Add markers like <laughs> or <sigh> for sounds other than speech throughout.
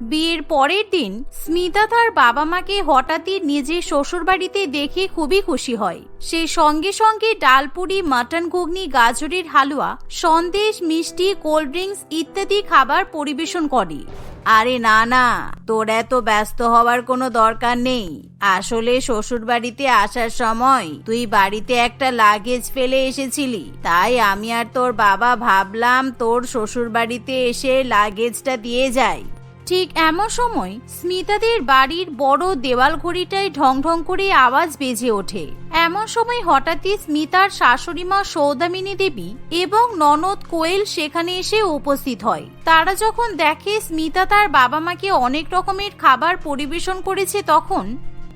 বিয়ের পরের দিন স্মিতা তার বাবা মাকে হঠাৎই নিজের শ্বশুরবাড়িতে দেখে খুবই খুশি হয়। সে সঙ্গে সঙ্গে ডালপুরি, মাটন ঘুগনি, গাজরের হালুয়া, সন্দেশ, মিষ্টি, কোল্ড ড্রিঙ্কস ইত্যাদি খাবার পরিবেশন করে। আরে না না, তোর এত ব্যস্ত হওয়ার কোনো দরকার নেই। আসলে শ্বশুর বাড়িতে আসার সময় তুই বাড়িতে একটা লাগেজ ফেলে এসেছিলি। তাই আমি আর তোর বাবা ভাবলাম তোর শ্বশুর বাড়িতে এসে লাগেজটা দিয়ে যাই। ঠিক এমন সময় স্মিতাদের বাড়ির বড় দেওয়াল ঘড়িটায় ঢং ঢং করে আওয়াজ বেজে ওঠে। এমন সময় হঠাৎই স্মিতার শাশুড়ি মা সৌদামিনী দেবী এবং ননদ কোয়েল সেখানে এসে উপস্থিত হয়। তারা যখন দেখে স্মিতা তার বাবা মাকে অনেক রকমের খাবার পরিবেশন করেছে তখন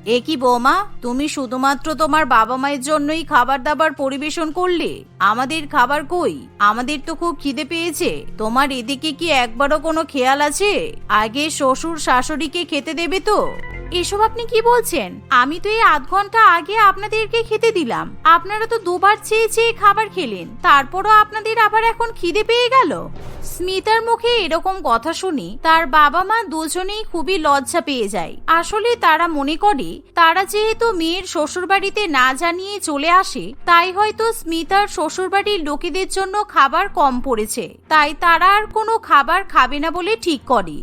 এ কি বৌমা, তুমি শুধুমাত্র তোমার বাবা মায়ের জন্যই খাবার দাবার পরিবেশন করলে? আমাদের খাবার কই? আমাদের তো খুব খিদে পেয়েছে। তোমার এদিকে কি একবারও কোনো খেয়াল আছে? আগে শ্বশুর শাশুড়িকে খেতে দেবে তো? এসব আপনি কি বলছেন? আমি তো এই আধ ঘণ্টা আগে আপনাদেরকে খেতে দিলাম। আপনারা তো দুবার চেয়ে চেয়ে খাবার খেলেন। তারপরও আপনাদের আবার এখন খিদে পেয়ে গেল। স্মিতার মুখে এরকম কথা শুনি তার বাবা মা দুজনেই খুবই লজ্জা পেয়ে যায়। আসলে তারা মনে করে তারা যেহেতু মেয়ের শ্বশুরবাড়িতে না জানিয়ে চলে আসে, তাই হয়তো স্মিতার শ্বশুরবাড়ির লোকেদের জন্য খাবার কম পড়েছে। তাই তারা আর কোনো খাবার খাবে না বলে ঠিক করে।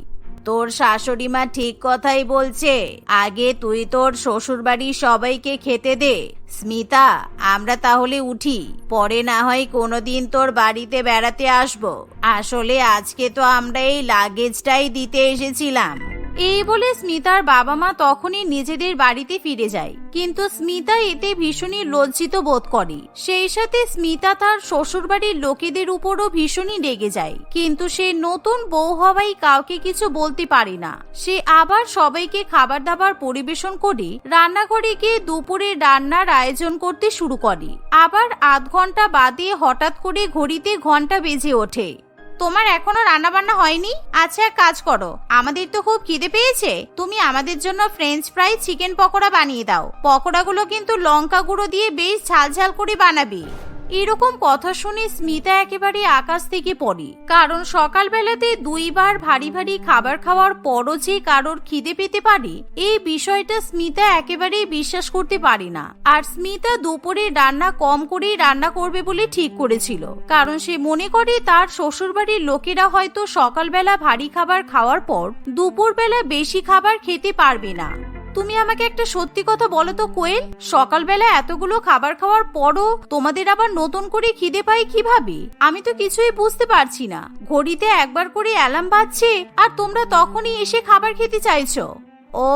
তোর শাশুড়ি মা ঠিক কথাই বলছে, আগে তুই তোর শ্বশুর বাড়ির সবাইকে খেতে দে। স্মিতা, আমরা তাহলে উঠি, পরে না হয় কোনোদিন তোর বাড়িতে বেড়াতে আসব। আসলে আজকে তো আমরা এই লাগেজটাই দিতে এসেছিলাম। এই বলে স্মিতার বাবা মা তখনই নিজেদের বাড়িতে ফিরে যায়। কিন্তু স্মিতা এতে ভীষণই লজ্জিত বোধ করে। সেই সাথে স্মিতা তার শ্বশুরবাড়ির লোকেদের উপরও ভীষণই রেগে যায়। কিন্তু সে নতুন বউ হওয়াই কাউকে কিছু বলতে পারে না। সে আবার সবাইকে খাবার দাবার পরিবেশন করে রান্নাঘরে গিয়ে দুপুরে রান্নার আয়োজন করতে শুরু করে। আবার আধ ঘণ্টা বাদে হঠাৎ করে ঘড়িতে ঘণ্টা বেজে ওঠে। তোমার এখনও রান্না বান্না হয়নি? আচ্ছা এক কাজ করো। আমাদের তো খুব খিদে পেয়েছে। তুমি আমাদের জন্য ফ্রেঞ্চ ফ্রাই চিকেন পকোড়া বানিয়ে দাও। পকোড়াগুলো কিন্তু লঙ্কা গুঁড়ো দিয়ে বেশ ঝাল ঝাল করে বানাবি। এরকম কথা শুনে স্মিতা একেবারে আকাশ থেকে পড়ে। কারণ সকালবেলাতে দুইবার ভারী ভারী খাবার খাওয়ার পরও যে কারোর খিদে পেতে পারে, এই বিষয়টা স্মিতা একেবারেই বিশ্বাস করতে পারে না। আর স্মিতা দুপুরে রান্না কম করেই রান্না করবে বলে ঠিক করেছিল। কারণ সে মনে করে তার শ্বশুরবাড়ির লোকেরা হয়তো সকালবেলা ভারী খাবার খাওয়ার পর দুপুরবেলা বেশি খাবার খেতে পারবে না। তুমি আমাকে একটা সত্যি কথা বলো তো, কোয়েল? সকালবেলা এতগুলো খাবার খাওয়ার পরও তোমাদের আবার নতুন করে খিদে পাই কীভাবে? আমি তো কিছুই বুঝতে পারছি না। ঘড়িতে একবার করে অ্যালার্ম বাজছে আর তোমরা তখনই এসে খাবার খেতে চাইছো। ও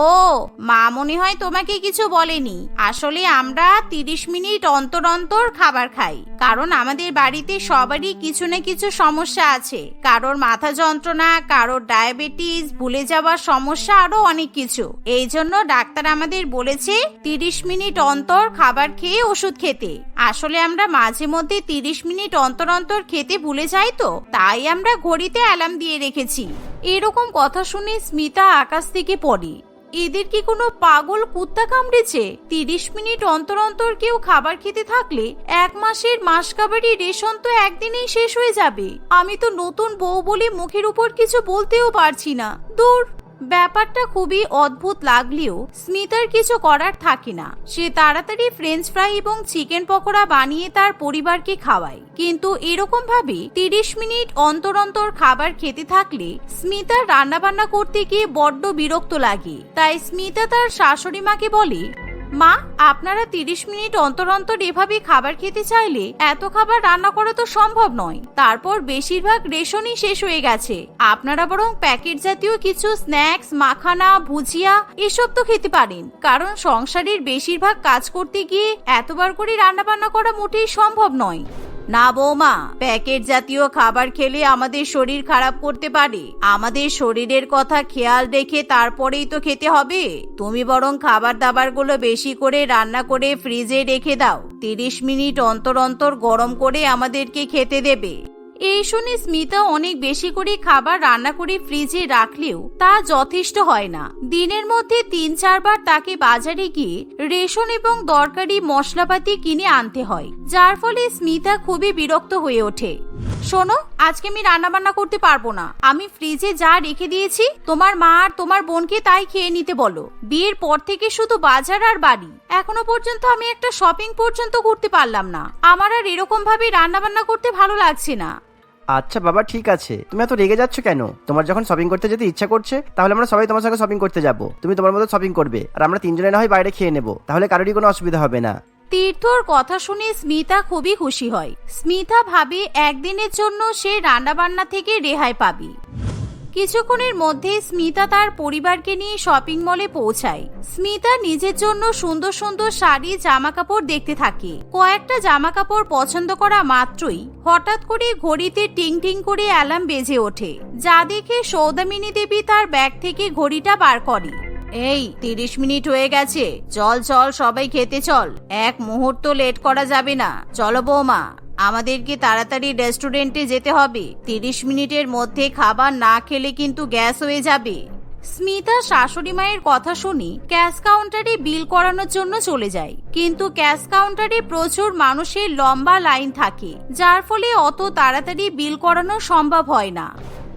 মা মনে হয় তোমাকে কিছু বলেনি। আসলে আমরা তিরিশ মিনিট অন্তর অন্তর খাবার খাই, কারণ আমাদের বাড়িতে সবারই কিছু না কিছু সমস্যা আছে। কারোর মাথা যন্ত্রণা, কারোর ডায়াবেটিস, ভুলে যাওয়ার সমস্যা আরও অনেক কিছু। এই জন্য ডাক্তার আমাদের বলেছে তিরিশ মিনিট অন্তর খাবার খেয়ে ওষুধ খেতে। আসলে আমরা মাঝে মধ্যে তিরিশ মিনিট অন্তর অন্তর খেতে ভুলে যাই তো, তাই আমরা ঘড়িতে অ্যালার্ম দিয়ে রেখেছি। এরকম কথা শুনে স্মিতা আকাশ থেকে পড়ে। এদের কি কোনো পাগল কুত্তা কামড়েছে? তিরিশ মিনিট অন্তর অন্তর কেউ খাবার খেতে থাকলে এক মাসের মাস মাসকাবারি রেশন তো একদিনেই শেষ হয়ে যাবে। আমি তো নতুন বউ বলে মুখের উপর কিছু বলতেও পারছি না। দূর। ব্যাপারটা খুবই অদ্ভুত লাগলেও স্মিতার কিছু করার থাকে না। সে তাড়াতাড়ি ফ্রেঞ্চ ফ্রাই এবং চিকেন পকোড়া বানিয়ে তার পরিবারকে খাওয়ায়। কিন্তু এরকম ভাবে তিরিশ মিনিট অন্তর অন্তর খাবার খেতে থাকলে স্মিতার রান্নাবান্না করতে গিয়ে বড্ড বিরক্ত লাগে। তাই স্মিতা তার শাশুড়ি মাকে বলে মা, আপনারা তিরিশ মিনিট অন্তর অন্তর এভাবে খাবার খেতে চাইলে এত খাবার রান্না করা তো সম্ভব নয়। তারপর বেশিরভাগ রেশনই শেষ হয়ে গেছে। আপনারা বরং প্যাকেট জাতীয় কিছু স্ন্যাক্স, মাখানা, ভুজিয়া এসব তো খেতে পারেন। কারণ সংসারের বেশিরভাগ কাজ করতে গিয়ে এতবার করে রান্না বান্না করা মোটেই সম্ভব নয়। না বৌমা, প্যাকেট জাতীয় খাবার খেলে আমাদের শরীর খারাপ করতে পারে। আমাদের শরীরের কথা খেয়াল রেখে তারপরেই তো খেতে হবে। তুমি বরং খাবার দাবারগুলো বেশি করে রান্না করে ফ্রিজে রেখে দাও। তিরিশ মিনিট অন্তর অন্তর গরম করে আমাদেরকে খেতে দেবে। এই শুনে স্মিতা অনেক বেশি করে খাবার রান্না করে ফ্রিজে রাখলেও তা যথেষ্ট হয় না। দিনের মধ্যে তিন চারবার তাকে বাজারে গিয়ে রেশন এবং দরকারি মশলাপাতি কিনে আনতে হয়, যার ফলে স্মিতা খুবই বিরক্ত হয়ে ওঠে। শোনো, আজকে আমি রান্না বান্না করতে পারব না। আমি ফ্রিজে যা রেখে দিয়েছি, তোমার মা আর তোমার বোনকে তাই খেয়ে নিতে বলো। বিয়ের পর থেকে শুধু বাজার আর বাড়ি। এখনও পর্যন্ত আমি একটা শপিং পর্যন্ত করতে পারলাম না। আমার আর এরকম ভাবে রান্না বান্না করতে ভালো লাগছে না। আচ্ছা বাবা, ঠিক আছে। তুমি এত রেগে যাচ্ছ কেন? তোমার যখন শপিং করতে যেতে ইচ্ছা করছে, তাহলে আমরা সবাই তোমার সঙ্গে শপিং করতে যাব। তুমি তোমার মতো শপিং করবে, আর আমরা তিনজনে না হয় বাইরে খেয়ে নেব। তাহলে কারোরই কোনো অসুবিধা হবে না। তীর্থর কথা শুনে স্মিতা খুবই খুশি হয়। স্মিতা ভাবে একদিনের জন্য সে রান্নাবান্না থেকে রেহাই পাবে। কিছুক্ষণের মধ্যে স্মিতা তার পরিবারকে নিয়ে শপিং মলে পৌঁছায়। স্মিতা নিজের জন্য সুন্দর সুন্দর শাড়ি জামা কাপড় দেখতে থাকে। কয়েকটা জামা কাপড় পছন্দ করা মাত্রই হঠাৎ করে ঘড়িতে টিং টিং করে অ্যালার্ম বেজে ওঠে, যা দেখে সৌদামিনী দেবী তার ব্যাগ থেকে ঘড়িটা বার করে। এই, তিরিশ মিনিট হয়ে গেছে। চল চল, সবাই খেতে চল। এক মুহূর্ত লেট করা যাবে না। চলো বৌমা। আমাদেরকে তাড়াতাড়ি রেস্টুরেন্টে যেতে হবে। তিরিশ মিনিটের মধ্যে খাবার না খেলে কিন্তু গ্যাস হয়ে যাবে। স্মিতা শাশুড়ি মায়ের কথা শুনি ক্যাশ কাউন্টারে বিল করানোর জন্য চলে যায়। কিন্তু ক্যাশ কাউন্টারে প্রচুর মানুষের লম্বা লাইন থাকে, যার ফলে অত তাড়াতাড়ি বিল করানো সম্ভব হয় না।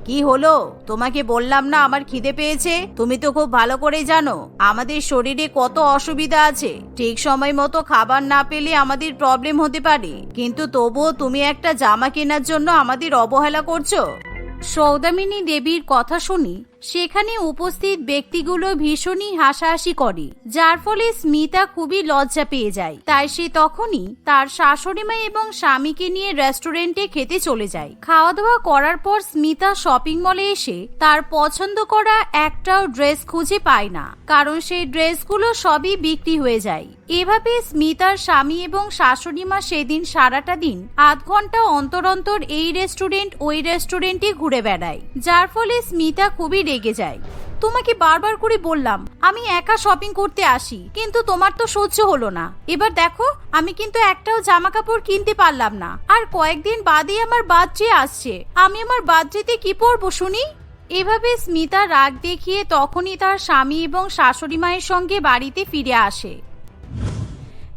কি হলো? তোমাকে বললাম না আমার খিদে পেয়েছে? তুমি তো খুব ভালো করে জানো, আমাদের শরীরে কত অসুবিধা আছে। ঠিক সময় মতো খাবার না পেলে আমাদের প্রবলেম হতে পারে। কিন্তু তবুও তুমি একটা জামা কেনার জন্য আমাদের অবহেলা করছ। সৌদামিনী দেবীর কথা শুনি সেখানে উপস্থিত ব্যক্তিগুলো ভীষণই হাসাহাসি করে, যার ফলে স্মিতা খুবই লজ্জা পেয়ে যায়। তাই সে তখনই তার শাশুড়িমা এবং স্বামীকে নিয়ে রেস্টুরেন্টে খেতে চলে যায়। খাওয়া দাওয়া করার পর স্মিতা শপিং মলে এসে তার পছন্দ করা একটাও ড্রেস খুঁজে পায় না, কারণ সেই ড্রেসগুলো সবই বিক্রি হয়ে যায়। এভাবে স্মিতার স্বামী এবং শাশুড়িমা সেদিন সারাটা দিন আধ ঘণ্টা অন্তর অন্তর এই রেস্টুরেন্ট ওই রেস্টুরেন্টে ঘুরে বেড়ায়, যার ফলে স্মিতা খুবই রেগে যায়। তোমাকে বারবার করে বললাম, আমি একা শপিং করতে আসি, কিন্তু তোমার তো সহ্য হলো না। এবার দেখো, আমি কিন্তু একটাও জামা কাপড় কিনতে পারলাম না। আর কয়েকদিন বাদেই আমার বার্থডে আসছে। আমি আমার বার্থডেতে কি পরবো, শুনি? এভাবে স্মিতা রাগ দেখিয়ে তখনই তার স্বামী এবং শাশুড়ি মায়ের সঙ্গে বাড়িতে ফিরে আসে।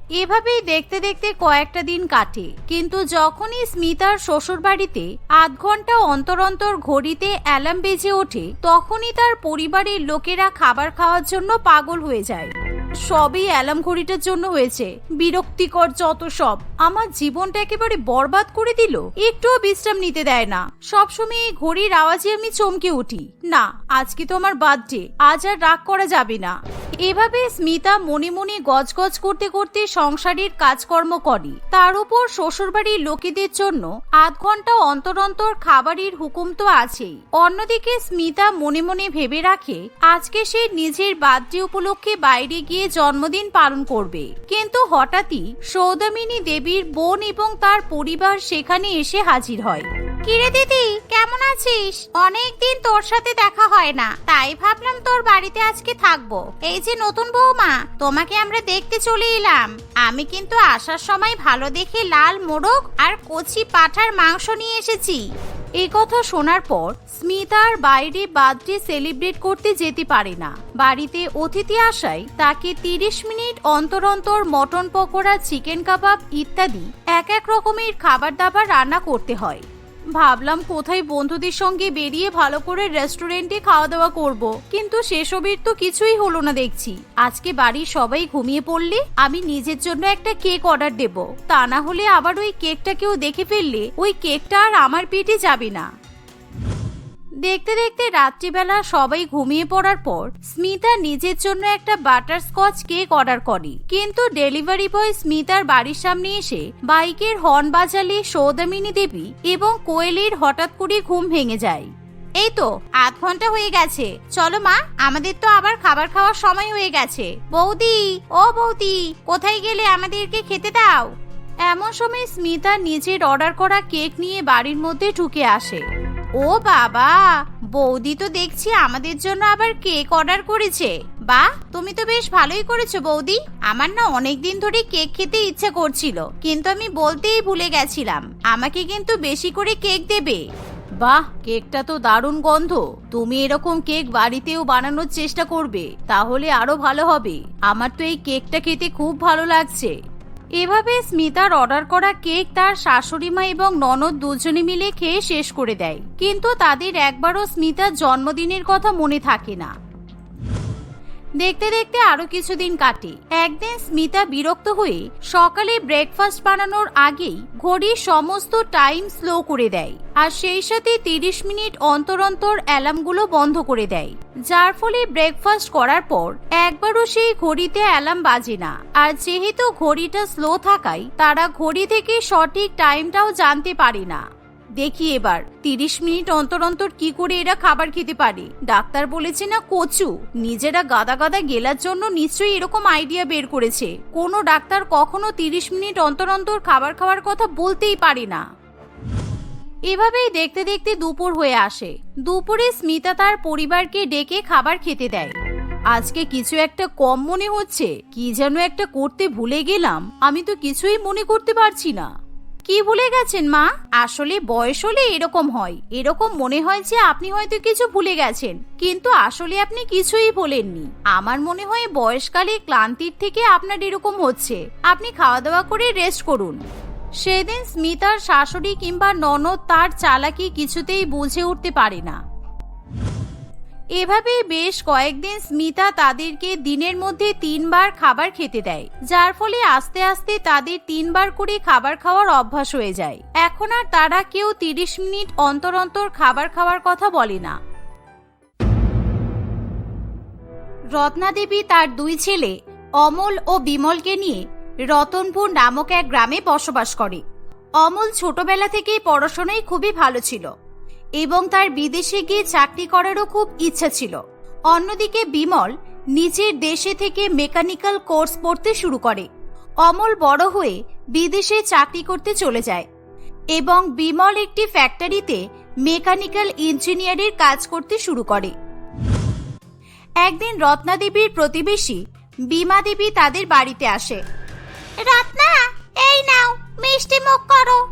এভাবেই দেখতে দেখতে কয়েকটা দিন কাটে। কিন্তু যখনই স্মিতার শ্বশুর বাড়িতে আধ ঘণ্টা অন্তর অন্তর ঘড়িতে অ্যালার্ম বেজে ওঠে, তখনই তার পরিবারের লোকেরা খাবার খাওয়ার জন্য পাগল হয়ে যায়। সবই অ্যালার্ম ঘড়িটার জন্য হয়েছে। বিরক্তিকর যত সব। আমার জীবনটা একেবারে বরবাদ করে দিল। একটুও বিশ্রাম নিতে দেয় না। সবসময় এই ঘড়ির আওয়াজে আমি চমকে উঠি। না, আজকে তো আমার বার্থডে আজ আর রাগ করা যাবে না। এভাবে স্মিতা মনে মনে গজগজ করতে করতে সংসারের কাজকর্ম করে। তার উপর শ্বশুরবাড়ির লোকেদের জন্য আধ ঘণ্টা অন্তর অন্তর খাবারের হুকুম তো আছেই। অন্যদিকে স্মিতা মনে মনে ভেবে রাখে, আজকে সে নিজের বার্থডে উপলক্ষে বাইরে গিয়ে জন্মদিন পালন করবে। কিন্তু হঠাৎই সৌদামিনী দেবীর বোন এবং তার পরিবার সেখানে এসে হাজির হয়। কিরে দিদি, কেমন আছিস? অনেক দিন তোর সাথে দেখা হয় না। তাই ভাবলাম তোর বাড়িতে আজকে থাকব। এই যে নতুন বৌমা তোমাকে আমরা দেখতে চলে এলাম। আমি কিন্তু আসার সময় ভালো দেখে লাল মোরগ আর কচি পাঠার মাংস নিয়ে এসেছি। এই কথা শোনার পর স্মিতার বাইরে বার্থডে সেলিব্রেট করতে যেতে পারে না। বাড়িতে অতিথি আসায় তাকে তিরিশ মিনিট অন্তর অন্তর মটন পকোড়া, চিকেন কাবাব ইত্যাদি এক এক রকমের খাবার দাবার রান্না করতে হয়। ভাবলাম কোথায় বন্ধুদের সঙ্গে বেরিয়ে ভালো করে রেস্টুরেন্টে খাওয়া দাওয়া করব। কিন্তু সেসবের তো কিছুই হলো না দেখছি। আজকে বাড়ির সবাই ঘুমিয়ে পড়লে আমি নিজের জন্য একটা কেক অর্ডার দেব। তা না হলে আবার ওই কেকটা কেউ দেখে ফেললে ওই কেকটা আর আমার পেটে যাবে না। দেখতে দেখতে রাত্রিবেলা সবাই ঘুমিয়ে পড়ার পর স্মিতা নিজের জন্য একটা বাটার স্কচ কেক অর্ডার করে। কিন্তু ডেলিভারি বয় স্মিতার বাড়ির সামনে এসে বাইকের হর্ন বাজালে সৌদামিনী দেবী এবং কোয়েলের হঠাৎ করে ঘুম ভেঙে যায়। এই তো, আধ ঘণ্টা হয়ে গেছে। চলো মা, আমাদের তো আবার খাবার খাওয়ার সময় হয়ে গেছে। বৌদি, ও বৌদি, কোথায় গেলে আমাদেরকে খেতে দাও? এমন সময় স্মিতা নিজের অর্ডার করা কেক নিয়ে বাড়ির মধ্যে ঢুকে আসে। ও বাবা, বৌদি তো দেখছি আমাদের জন্য আবার কেক অর্ডার করেছে। বাহ তুমি তো বেশ ভালোই করেছ বৌদি। আমার না অনেক দিন ধরে কেক খেতে ইচ্ছে করছিল, কিন্তু আমি বলতেই ভুলে গেছিলাম। আমাকে কিন্তু বেশি করে কেক দেবে। বাহ, কেকটা তো দারুণ গন্ধ। তুমি এরকম কেক বাড়িতেও বানানোর চেষ্টা করবে, তাহলে আরও ভালো হবে। আমার তো এই কেকটা খেতে খুব ভালো লাগছে। এভাবে স্মিতার অর্ডার করা কেক তার শাশুড়িমা এবং ননদ দুজনে মিলে খেয়ে শেষ করে দেয়। কিন্তু তাদের একবারও স্মিতার জন্মদিনের কথা মনে থাকে না। দেখতে দেখতে আরও কিছুদিন কাটে। একদিন স্মিতা বিরক্ত হয়ে সকালে ব্রেকফাস্ট বানানোর আগেই ঘড়ির সমস্ত টাইম স্লো করে দেয় আর সেই সাথে তিরিশ মিনিট অন্তর অন্তর অ্যালার্মগুলো বন্ধ করে দেয়। যার ফলে ব্রেকফাস্ট করার পর একবারও সেই ঘড়িতে অ্যালার্ম বাজে না। আর যেহেতু ঘড়িটা স্লো থাকায় তারা ঘড়ি থেকে সঠিক টাইমটাও জানতে পারে না। দেখি এবার। তিরিশ মিনিট অন্তর অন্তর কি করে এরা খাবার খেতে পারে? ডাক্তার বলেছে না কচু। নিজেরা গাদা গাদা গেলার জন্য নিশ্চয়ই এরকম আইডিয়া বের করেছে। কোনো ডাক্তার কখনো তিরিশ মিনিট অন্তর অন্তর খাবার খাওয়ার কথা বলতেই পারে না। এভাবেই দেখতে দেখতে দুপুর হয়ে আসে। দুপুরে স্মিতা তার পরিবারকে ডেকে খাবার খেতে দেয়। আজকে কিছু একটা কম মনে হচ্ছে। কি যেন একটা করতে ভুলে গেলাম। আমি তো কিছুই মনে করতে পারছি না। কি ভুলে গেছেন, মা? আসলে বয়স হলে এরকম হয়। এরকম মনে হয় যে আপনি হয়তো কিছু ভুলে গেছেন। কিন্তু আসলে আপনি কিছুই বলেননি আমার মনে হয় বয়সকালে ক্লান্তির থেকে আপনার এরকম হচ্ছে। আপনি খাওয়া দাওয়া করে রেস্ট করুন। সেদিন স্মিতার শাশুড়ি কিংবা ননদ তার চালাকি কিছুতেই বুঝে উঠতে পারে না। এভাবে বেশ কয়েকদিন স্মিতা তাদেরকে দিনের মধ্যে তিনবার খাবার খেতে দেয়, যার ফলে আস্তে আস্তে তাদের তিনবার করে খাবার খাওয়ার অভ্যাস হয়ে যায়। এখন আর তারা কেউ তিরিশ মিনিট অন্তর অন্তর খাবার খাওয়ার কথা বলে না। রত্না দেবী তার দুই ছেলে, অমল ও বিমলকে নিয়ে রতনপুর নামক এক গ্রামে বসবাস করে। অমল ছোটবেলা থেকেই পড়াশোনায় খুবই ভালো ছিল। এবং তার বিদেশে গিয়ে চাকরি করারও খুব ইচ্ছা ছিল। অন্যদিকে বিমল নিজের দেশে থেকে মেকানিক্যাল কোর্স পড়তে শুরু করে। অমল বড় হয়ে বিদেশে চাকরি করতে চলে যায় এবং বিমল একটি ফ্যাক্টরিতে মেকানিক্যাল ইঞ্জিনিয়ারের কাজ করতে শুরু করে। একদিন রত্না দেবীর প্রতিবেশী বিমা দেবী তাদের বাড়িতে আসে। রত্না, এই নাও, মিষ্টি মুখ করো।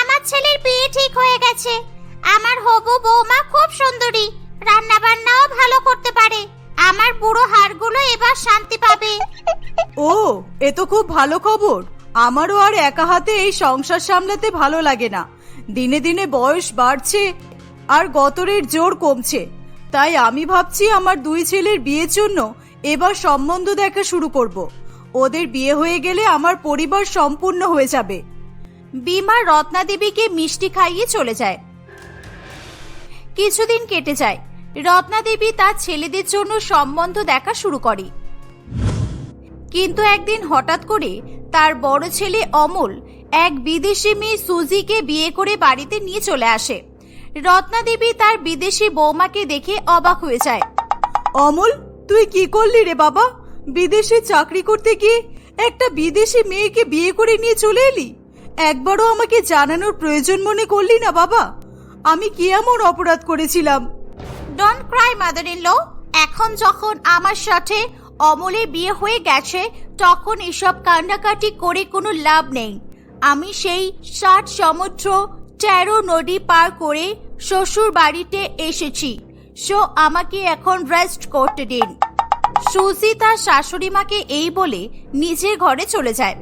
আমার ছেলের বিয়ে ঠিক হয়ে গেছে। আমার হবু বৌমা খুব সুন্দরী। রান্না বান্নাও ভালো করতে পারে। আমার বুড়ো হাড়গুলো এবার শান্তি পাবে। ও এ তো খুব ভালো খবর। আমারও আর একা হাতে এই সংসার সামলাতে ভালো লাগে না। দিনে দিনে বয়স বাড়ছে আর গতরের জোর কমছে। তাই আমি ভাবছি আমার দুই ছেলের বিয়ের জন্য এবার সম্বন্ধ দেখা শুরু করব। ওদের বিয়ে হয়ে গেলে আমার পরিবার সম্পূর্ণ হয়ে যাবে। বিমা রত্না দেবীকে মিষ্টি খাইয়ে চলে যায়। কিছুদিন কেটে যায়। রত্না দেবী তার ছেলেদের জন্য সম্বন্ধ দেখা শুরু করে। কিন্তু একদিন হঠাৎ করে তার বড় ছেলে অমল এক বিদেশি মেয়ে সুজিকে বিয়ে করে বাড়িতে নিয়ে চলে আসে। রত্না দেবী তার বিদেশি বৌমাকে দেখে অবাক হয়ে যায়। অমল, তুই কি করলি রে বাবা? বিদেশে চাকরি করতে গিয়ে একটা বিদেশি মেয়েকে বিয়ে করে নিয়ে চলে এলি? একবারও আমাকে জানানোর প্রয়োজন মনে করলি না বাবা? আমি কি এমন অপরাধ করেছিলাম? ডন ক্রাই মাদার ইন এখন যখন আমার সাথে অমলে বিয়ে হয়ে গেছে, তখন এসব কান্নাকাটি করে কোনো লাভ নেই। আমি সেই ষাট সমুদ্র তেরো নদী পার করে শ্বশুর বাড়িতে এসেছি। সো আমাকে এখন রেস্ট করতে দিন। সুজি তার শাশুড়ি মাকে এই বলে নিজের ঘরে চলে যায়।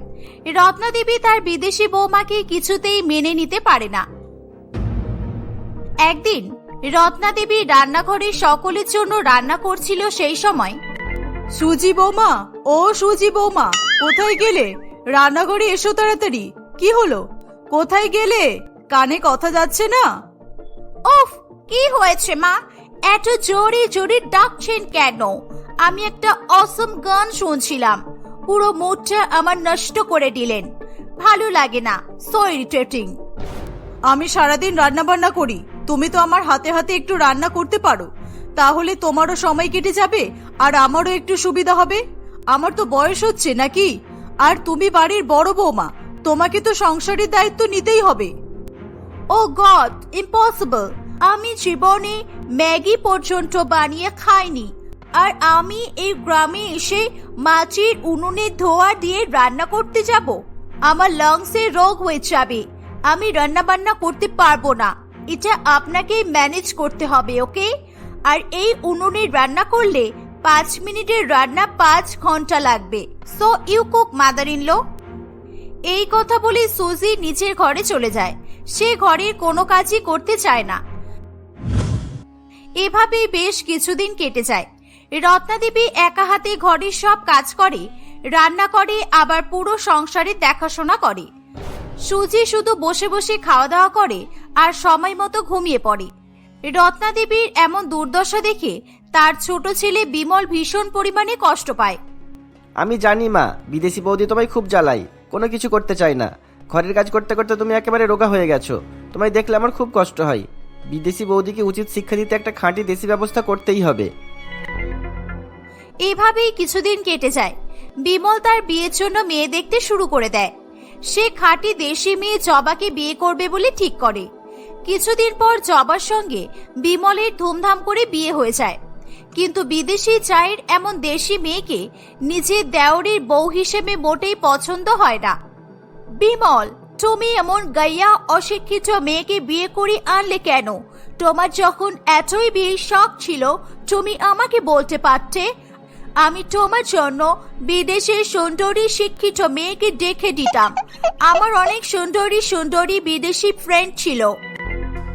রত্নাদেবী তার বিদেশি বৌমাকে কিছুতেই মেনে নিতে পারে না। একদিন রত্না দেবী রান্নাঘরে সকলের জন্য রান্না করছিল সেই সময় সুজি বৌমা ও সুজি বৌমা কোথায় গেলে? রান্নাঘরে এসো তাড়াতাড়ি। কি হলো? কোথায় গেলে? কানে কথা যাচ্ছে না? উফ কি হয়েছে মা? এত জোরে জোরে ডাকছেন কেন? আমি একটা অসম গান শুনছিলাম। পুরো মুডটা আমার নষ্ট করে দিলেন। ভালো লাগে না সো ইরিটেটিং আমি সারাদিন রান্না বান্না করি। তুমি তো আমার হাতে হাতে একটু রান্না করতে পারো। তাহলে তোমারও সময় কেটে যাবে, আর আমারও একটু সুবিধা হবে। আমার তো বয়স হচ্ছে নাকি? আর তুমি বাড়ির বড় বৌমা, তোমাকে তো সংসারের দায়িত্ব নিতেই হবে। Oh God, impossible. আমি জীবনে ম্যাগি পর্যন্ত বানিয়ে খাইনি, আর আমি এই গ্রামে এসে মাছের উনুনে ধোয়া দিয়ে রান্না করতে যাব। আমার লাংসে রোগ হয়ে যাবে। আমি রান্না বান্না করতে পারব না। এটা আপনাকেই ম্যানেজ করতে হবে, ওকে? আর এই উনুনে রান্না করলে পাঁচ মিনিটের রান্না পাঁচ ঘণ্টা লাগবে। So you cook mother in law এই কথা বলে সুজি নিজের ঘরে চলে যায়। সে ঘরের কোনো কাজই করতে চায় না। এভাবেই বেশ কিছুদিন কেটে যায়। রত্নাদেবী একা হাতে ঘরের সব কাজ করে, রান্না করে, আবার পুরো সংসারের দেখাশোনা করে। সুজি শুধু বসে বসে খাওয়া দাওয়া করে আর সময় মতো ঘুমিয়ে পড়ে। রত্নাদেবীর এমন দুর্দশা দেখে তার ছোট ছেলে বিমল ভীষণ পরিমাণে কষ্ট পায়। আমি জানি মা বিদেশি বৌদি তোমায় খুব জ্বালাই কোনো কিছু করতে চাই না। ঘরের কাজ করতে করতে তুমি একেবারে রোগা হয়ে গেছো। তোমায় দেখলে আমার খুব কষ্ট হয়। বিদেশি বৌদিকে উচিত শিক্ষা দিতে একটা খাঁটি দেশি ব্যবস্থা করতেই হবে। এভাবেই কিছুদিন কেটে যায়। বিমল তার বিয়ের জন্য মেয়ে দেখতে শুরু করে দেয়। সে খাঁটি দেশি মেয়ে জবাকে বিয়ে করবে বলে ঠিক করে। কিছুদিন পর জবার সঙ্গে বিমলের ধুমধাম করে বিয়ে হয়ে যায়। কিন্তু বিদেশি চায়ের এমন দেশি মেয়েকে নিজের দেওরের বউ হিসেবে মোটেই পছন্দ হয় না। বিমল, তুমি এমন গাইয়া অশিক্ষিত মেয়েকে বিয়ে করে আনলে কেন? তোমার যখন এতই বিয়ের শখ ছিল, তুমি আমাকে বলতে পারতে? আমি তোমার জন্য বিদেশের সুন্দরী শিক্ষিত মেয়েকে দেখে দিতাম। আমার অনেক সুন্দরী সুন্দরী বিদেশি ফ্রেন্ড ছিল।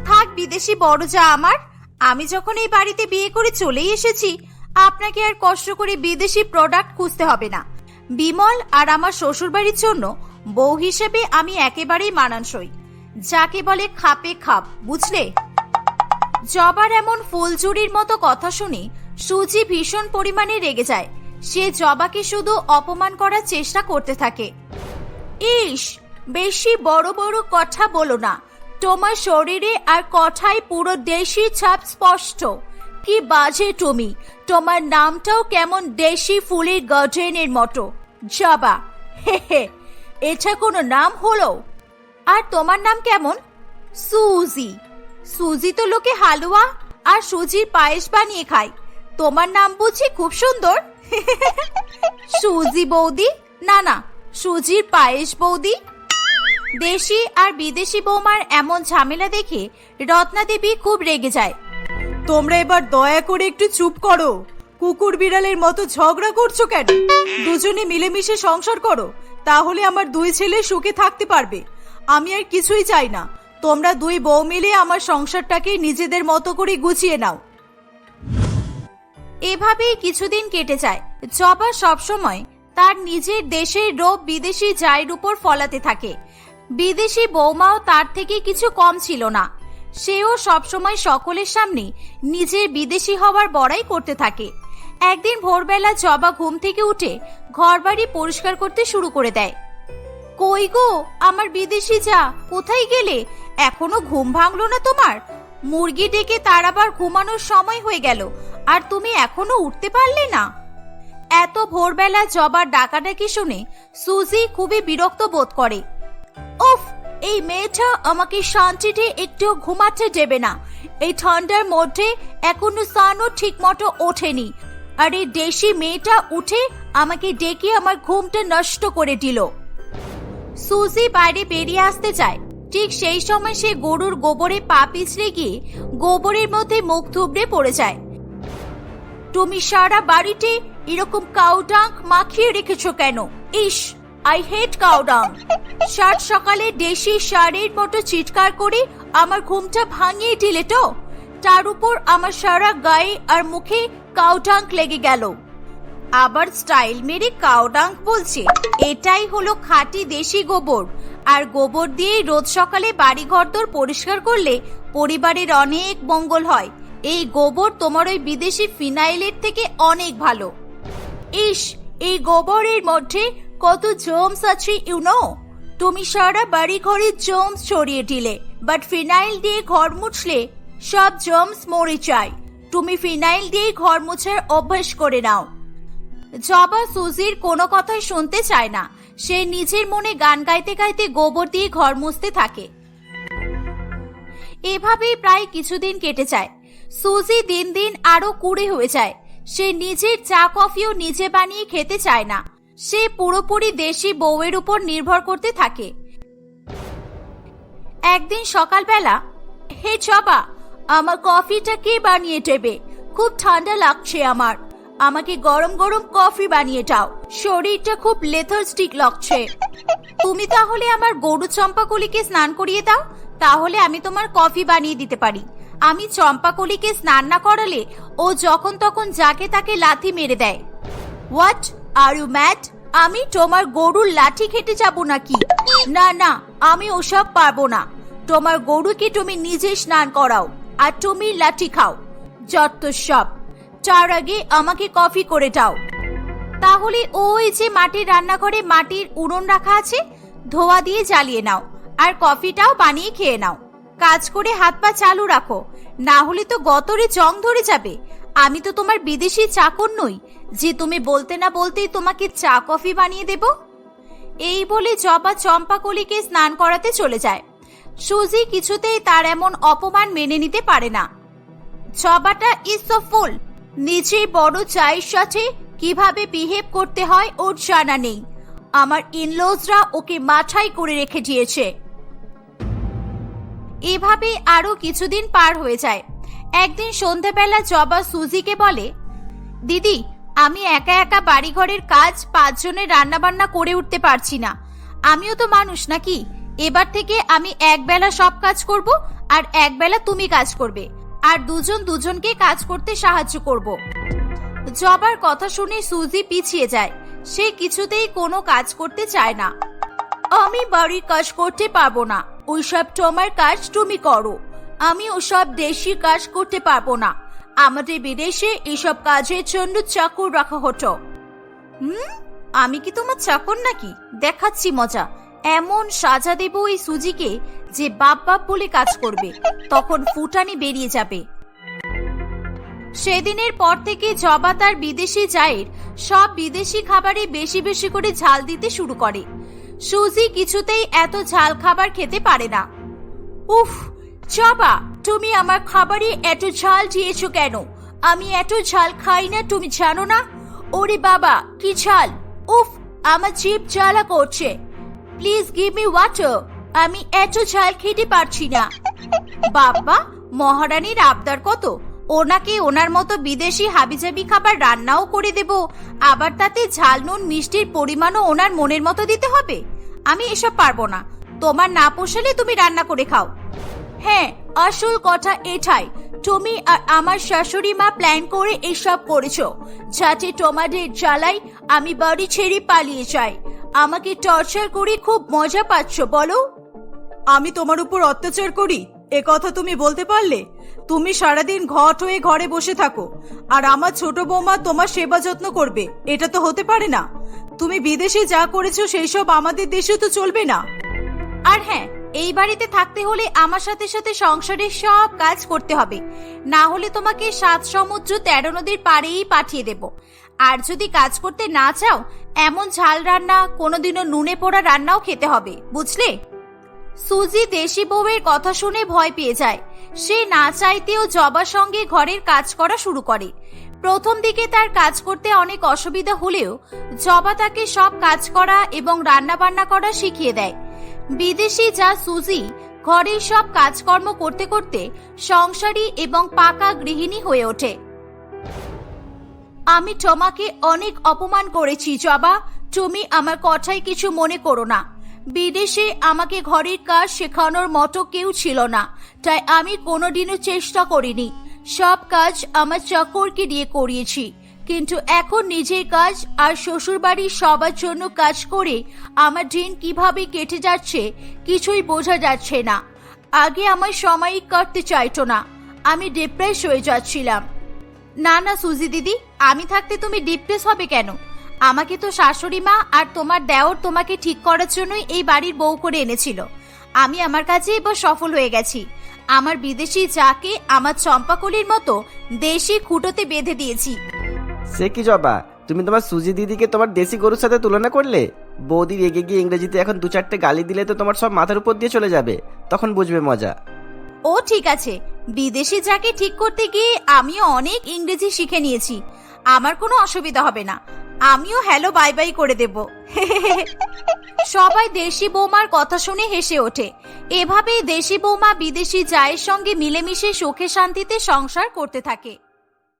থাক, বিদেশি বড় যা আমার। আমি যখন এই বাড়িতে বিয়ে করে চলেই এসেছি, আপনাকে আর কষ্ট করে বিদেশি প্রোডাক্ট খুঁজতে হবে না। বিমল আর আমার শ্বশুরবাড়ির জন্য বউ হিসেবে আমি একেবারেই মানানসই। যাকে বলে খাপে খাপ, বুঝলে? জবার এমন ফুলচুরির মতো কথা শুনে সুজি ভীষণ পরিমাণে রেগে যায়। সে জবাকে শুধু অপমান করার চেষ্টা করতে থাকে। ইস, বেশি বড় বড় কথা বলো না। তোমার শরীরে আর কথায় পুরো দেশি ছাপ স্পষ্ট। কি বাজে তুমি। তোমার নামটাও কেমন দেশি ফুলের গার্ডেনের মতো। জবা হে হে, এটা কোনো নাম হলো? আর তোমার নাম কেমন? সুজি। সুজি তো লোকে হালুয়া আর সুজির পায়েস বানিয়ে খায়। তোমার নাম বুঝি খুব সুন্দর? সুজি বৌদি? না না, সুজির পায়েস বৌদি। দেশি আর বিদেশি বৌমার এমন ঝামেলা দেখে রত্নাদেবী খুব রেগে যায়। তোমরা এবার দয়া করে একটু চুপ করো। কুকুর বিড়ালের মতো ঝগড়া করছ কেন? দুজনে মিলেমিশে সংসার করো, তাহলে আমার দুই ছেলে সুখে থাকতে পারবে। আমি আর কিছুই চাই না। তোমরা দুই বউ মিলে আমার সংসারটাকে নিজেদের মতো করে গুছিয়ে নাও। এভাবেই কিছুদিন কেটে যায়। জবা সবসময় তার নিজের দেশের রোপ বিদেশি জায়ের উপর ফলাতে থাকে। বিদেশি বৌমাও তার থেকে কিছু কম ছিল না। সেও সবসময় সকলের সামনে নিজের বিদেশি হওয়ার বড়াই করতে থাকে। একদিন ভোরবেলা জবা ঘুম থেকে উঠে ঘরবাড়ি পরিষ্কার করতে শুরু করে দেয়। কই গো, আমার বিদেশি যা, কোথায় গেলে? এখনও ঘুম ভাঙলো না তোমার? মুরগি ডেকে তার আবার ঘুমানোর সময় হয়ে গেল। আর তুমি এখনও উঠতে পারলে না। এত ভোরবেলা জবার ডাকাডাকি শুনে সুজি খুবই বিরক্ত বোধ করে। উফ, এই মেয়েটা আমাকে শান্তিতে একটু ঘুমাতে দেবে না। এই ঠান্ডার মধ্যে এখনও সানও ঠিক মতো ওঠেনি। আর এই দেশি মেয়েটা উঠে আমাকে ডেকে আমার ঘুমটা নষ্ট করে দিল। সুজি বাইরে বেরিয়ে আসতে চায়। ঠিক সেই সময় সে গরুর গোবরে পা পিছড়ে গিয়ে গোবরের মধ্যে মুখ থুবড়ে পড়ে যায়। তুমি সারা বাড়িতে এরকম কাউডাঙ্ক মাখিয়ে রেখেছো কেন? ইস আই হেট কাউডাঙ্ক। সাত সকালে দেশি সারের মতো চিৎকার করে আমার ঘুমটা ভাঙিয়ে দিলে তো? তার উপর আমার সারা গায়ে আর মুখে কাউডাঙ্ক লেগে গেল। আবার স্টাইল মেরে কাউডাঙ্ক বলছে। এটাই হলো খাঁটি দেশি গোবর। আর গোবর দিয়ে রোজ সকালে বাড়ি ঘরদোর পরিষ্কার করলে পরিবারের অনেক মঙ্গল হয়। এই গোবর তোমার ওই বিদেশি ফিনাইলের থেকে অনেক ভালো। ইস, এই গোবরের মধ্যে কত জমস আছে ইউনো তুমি সারা বাড়ি ঘরে জমস ছড়িয়ে দিলে বাট ফিনাইল দিয়ে ঘর মুছলে সব জমস মরে যায়। তুমি ফিনাইল দিয়ে ঘর মুছার অভ্যাস করে নাও। জবা সুজির কোনো কথাই শুনতে চায় না। সে নিজের মনে গান গাইতে গাইতে গোবর দিয়ে ঘর মুছতে থাকে। এভাবেই প্রায় কিছুদিন কেটে যায়। সুজি দিন দিন আরও কুড়ে হয়ে যায়। সে নিজের চা, কফিও নিজে বানিয়ে খেতে চায় না। সে পুরোপুরি দেশি বউয়ের উপর নির্ভর করতে থাকে। একদিন সকালবেলা, হে জবা, আমার কফিটা কে বানিয়ে দেবে? খুব ঠান্ডা লাগছে আমার। আমাকে গরম গরম কফি বানিয়ে দাও। শরীরটা খুব লেথার্স্টিক লাগছে। তুমি তাহলে আমার গরু চম্পাকলিকে স্নান করিয়ে দাও, তাহলে আমি তোমার কফি বানিয়ে দিতে পারি। আমি চম্পাকলিকে স্নান না করালে ও যখন তখন যাকে তাকে লাথি মেরে দেয়। হোয়াট আর ইউ ম্যাড আমি তোমার গরুর লাঠি খেতে যাব নাকি? না না, আমি ওসব পারব না। তোমার গরুকে তুমি নিজে স্নান করাও আর তুমি লাঠি খাও। যত সব। তার আগে আমাকে কফি করে দাও। তাহলে ওই যে মাটির রান্নাঘরে মাটির উনুন রাখা আছে, ধোয়া দিয়ে জ্বালিয়ে নাও আর কফিটাও বানিয়ে খেয়ে নাও। কাজ করে হাত পা চালু রাখো, না হলে তো গতরে জং ধরে যাবে। আমি তো তোমার বিদেশি চাকর নই, যে তুমি বলতে না বলতেই তোমাকে চা কফি বানিয়ে দেব। এই বলে জবা চম্পাকলিকে স্নান করাতে চলে যায়। সুজি কিছুতেই তার এমন অপমান মেনে নিতে পারে না। জবাটা ইজ সো ফুল নিজের বড় চায়ের সাথে কীভাবে বিহেভ করতে হয় ওর জানা নেই। আমার ইনলোজরা ওকে মাথায় করে রেখে দিয়েছে। এভাবে আরও কিছুদিন পার হয়ে যায়। একদিন সন্ধেবেলা জবা সুজিকে বলে, দিদি, আমি একা একা বাড়িঘরের কাজ পাঁচজনের রান্না বান্না করে উঠতে পারছি না। আমিও তো মানুষ নাকি? এবার থেকে আমি একবেলা সব কাজ করব আর একবেলা তুমি কাজ করবে। আর দুজন দুজনকে কাজ করতে সাহায্য করব। জবার কথা শুনে সুজি পিছিয়ে যায়। সে কিছুতেই কোনো কাজ করতে চায় না। আমি বাড়ির কাজ করতে পারব না। ওইসব তোমার কাজ তুমি করো। আমি ওসব দেশি কাজ করতে পারব না। আমাদের বিদেশে এসব কাজের জন্য চাকর রাখা হতো। হুম? আমি কি তোমার চাকর নাকি? দেখাচ্ছি মজা। এমন সাজা দেব এই সুজিকে যে বাপ বাপ বলে কাজ করবে। তখন ফুটানি বেরিয়ে যাবে। সেদিনের পর থেকে জবা তার বিদেশি জায়ের সব বিদেশি খাবারে বেশি বেশি করে ঝাল দিতে শুরু করে। সুজি কিছুতেই এত ঝাল খাবার খেতে পারে না। উফ, জবা, তুমি আমার খাবারে এত ঝাল দিয়েছ কেন? আমি এত ঝাল খাই না, তুমি জানো না? ওরে বাবা, কি ঝাল? উফ, আমার জিভ জ্বালা করছে। Please give me water. আমি এত ঝাল খেতে পারছি না। বাবা, মহারানীর আবদার কত? ওনাকে ওনার মতো বিদেশি হাবিজাবি খাবার রান্নাও করে দেব, আবার তাতে ঝাল, নুন, মিষ্টির পরিমাণও ওনার মনের মতো দিতে হবে? আমি এসব পারব না। তোমার না পোষালে তুমি রান্না করে খাও। হ্যাঁ আসল কথা এটাই। তুমি আর আমার শাশুড়ি মা প্ল্যান করে এসব করেছ, যাতে তোমাদের জ্বালাই আমি বাড়ি ছেড়ে পালিয়ে যাই। আমাকে টর্চার করে, খুব মজা পাচ্ছ, বলো। আমি তোমার উপর অত্যাচার করি, এ কথা তুমি বলতে পারলে? তুমি সারাদিন ঘট হয়ে ঘরে বসে থাকো, আর আমার ছোট বৌমা তোমার সেবা যত্ন করবে, এটা তো হতে পারে না। তুমি বিদেশে যা করেছ সেই সব আমাদের দেশে তো চলবে না। আর হ্যাঁ এই বাড়িতে থাকতে হলে আমার সাথে সাথে সংসারের সব কাজ করতে হবে। না হলে তোমাকে সাত সমুদ্র তেরো নদীর পাড়েই পাঠিয়ে দেব। আর যদি কাজ করতে না চাও এমন ঝাল রান্না, কোনোদিনও নুনে পোড়া রান্নাও খেতে হবে, বুঝলে? সুজি দেশি বউয়ের কথা শুনে ভয় পেয়ে যায়। সে না চাইতেও জবার সঙ্গে ঘরের কাজ করা শুরু করে। প্রথম দিকে তার কাজ করতে অনেক অসুবিধা হলেও জবা তাকে সব কাজ করা এবং রান্না বান্না করা শিখিয়ে দেয়। বিদেশি যা সুজি, ঘরের সব কাজকর্ম করতে করতে সংসারী এবং পাকা গৃহিণী হয়ে ওঠে। আমি তোমাকে অনেক অপমান করেছি, জবা। তুমি আমার কথায় কিছু মনে করো না। বিদেশে আমাকে ঘরের কাজ শেখানোর মতো কেউ ছিল না, তাই আমি কোনোদিনও চেষ্টা করিনি। সব কাজ আমার চাকরকে দিয়ে করিয়েছি। কিন্তু এখন নিজের কাজ আর শ্বশুরবাড়ির সবার জন্য কাজ করে আমার দিন কীভাবে কেটে যাচ্ছে কিছুই বোঝা যাচ্ছে না। আগে আমার সময় কাটতে চাইতো না। আমি ডিপ্রেস হয়ে যাচ্ছিলাম। না না, সুজি দিদি আমি থাকতে তুমি ডিপ্রেস হবে কেন? আমাকে তো শাশুড়ি মা আর তোমার দেওর তোমাকে ঠিক করার জন্যই এই বাড়ির বউ করে এনেছিল। আমি আমার কাছে এবার সফল হয়ে গেছি। আমার বিদেশি যাকে আমার চম্পাকলির মতো দেশি খুঁটোতে বেঁধে দিয়েছি। সে কি জবা? তুমি তোমার সুজি দিদিকে তোমার দেশি গরুর সাথে তুলনা করলে? বৌদি রেগে গিয়ে ইংরেজিতে এখন দু চারটে গালি দিলে তো তোমার সব মাথার উপর দিয়ে চলে যাবে। তখন বুঝবে মজা। ও ঠিক আছে। বিদেশি যাকে ঠিক করতে গিয়ে আমিও অনেক ইংরেজি শিখে নিয়েছি। আমার কোনো অসুবিধা হবে না। আমিও হ্যালো, বাই বাই করে দেব। <laughs> সবাই দেশি বৌমার কথা শুনে হেসে ওঠে। এভাবেই দেশি বৌমা বিদেশি জায়ের সঙ্গে মিলেমিশে সুখে শান্তিতে সংসার করতে থাকে।